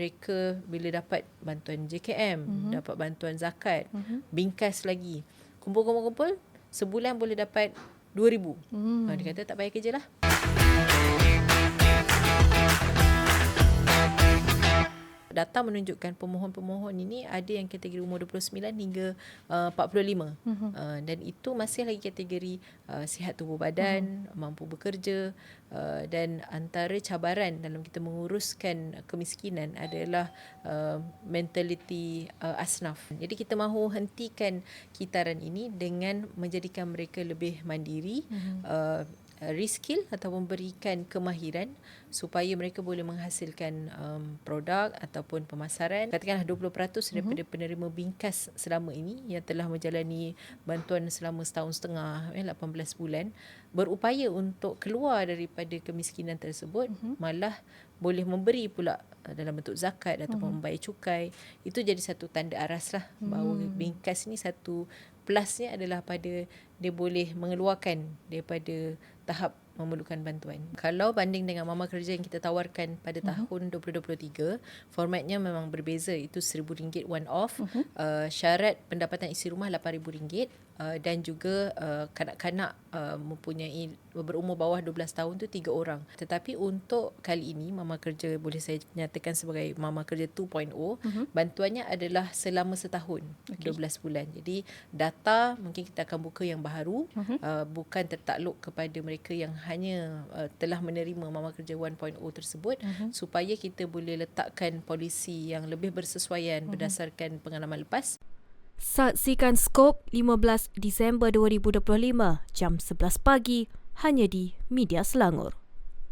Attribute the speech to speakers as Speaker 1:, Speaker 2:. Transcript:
Speaker 1: mereka bila dapat bantuan JKM, mm-hmm. dapat bantuan zakat, mm-hmm. bingkas lagi. Kumpul-kumpul-kumpul sebulan boleh dapat 2000. Mm. Ha, dia kata tak payah kerja lah. Data menunjukkan pemohon-pemohon ini ada yang kategori umur 29 hingga uh, 45 uh-huh. uh, dan itu masih lagi kategori uh, sihat tubuh badan, uh-huh. mampu bekerja uh, dan antara cabaran dalam kita menguruskan kemiskinan adalah uh, mentaliti uh, asnaf. Jadi kita mahu hentikan kitaran ini dengan menjadikan mereka lebih mandiri uh-huh. uh, reskill atau memberikan kemahiran supaya mereka boleh menghasilkan um, produk ataupun pemasaran katakanlah 20% daripada uh-huh. penerima bingkas selama ini yang telah menjalani bantuan selama setahun setengah eh, 18 bulan berupaya untuk keluar daripada kemiskinan tersebut uh-huh. malah boleh memberi pula uh, dalam bentuk zakat ataupun uh-huh. membayar cukai itu jadi satu tanda aras lah bahawa bingkas ni satu plusnya adalah pada dia boleh mengeluarkan daripada tahap memerlukan bantuan. Kalau banding dengan mama kerja yang kita tawarkan pada uh-huh. tahun 2023, formatnya memang berbeza. Itu RM1,000 one off. Uh-huh. Uh, syarat pendapatan isi rumah RM8,000 uh, dan juga uh, kanak-kanak uh, mempunyai berumur bawah 12 tahun tu tiga orang. Tetapi untuk kali ini mama kerja boleh saya nyatakan sebagai mama kerja 2.0, uh-huh. bantuannya adalah selama setahun, okay. 12 bulan. Jadi data mungkin kita akan buka yang baharu uh-huh. uh, bukan tertakluk kepada mereka yang hanya uh, telah menerima mama kerja 1.0 tersebut uh-huh. supaya kita boleh letakkan polisi yang lebih bersesuaian uh-huh. berdasarkan pengalaman lepas.
Speaker 2: Saksikan Skop 15 Disember 2025 jam 11 pagi hanya di Media Selangor.